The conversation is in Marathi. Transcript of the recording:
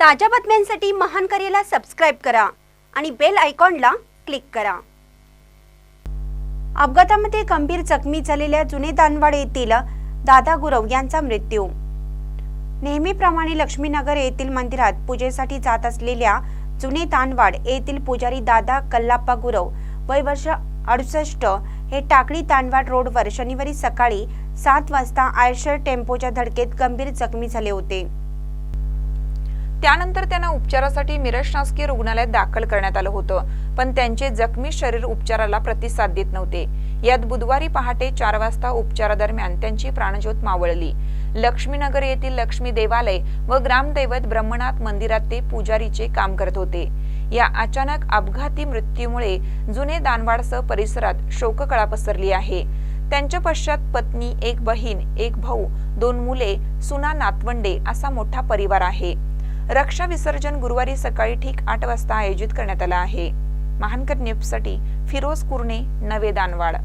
ताज्या बातम्यांसाठी महान करेला सबस्क्राईब करा आणि बेल आयकॉनला क्लिक करा. अपघातामध्ये गंभीर जखमी झालेल्या जुने दानवाड येथील दादा गुरव यांचा मृत्यू. नेहमीप्रमाणे लक्ष्मीनगर येथील मंदिरात पूजेसाठी जात असलेल्या जुने तानवाड येथील पुजारी दादा कल्लाप्पा गुरव वय वर्ष अडुसष्ट हे टाकळी तानवाड रोडवर शनिवारी सकाळी सात वाजता आयशर टेम्पोच्या धडकेत गंभीर जखमी झाले होते. त्यानंतर त्यांना उपचारासाठी मिरज शासकीय रुग्णालयात दाखल करण्यात आलं होतं. पण त्यांचे जखमी शरीर उपचाराला प्रतिसाद देत नव्हते. यात बुधवारी पहाटे चार वाजता उपचारादरम्यान त्यांची प्राणज्योत मावळली. लक्ष्मीनगर येथील लक्ष्मी देवालय व ग्रामदैवत ब्रह्मनाथ मंदिरात ते पुजारीचे काम करत होते. या अचानक अपघाती मृत्यूमुळे जुने दानवाडसह परिसरात शोककळा पसरली आहे. त्यांच्या पश्चात पत्नी एक बहीण एक भाऊ दोन मुले सुना नातवंडे असा मोठा परिवार आहे. रक्षा विसर्जन गुरुवारी सकाळी ठीक आठ वाजता आयोजित करण्यात आलं आहे. महानकर न्यूजसाठी फिरोज कुर्णे नवे दानवाड.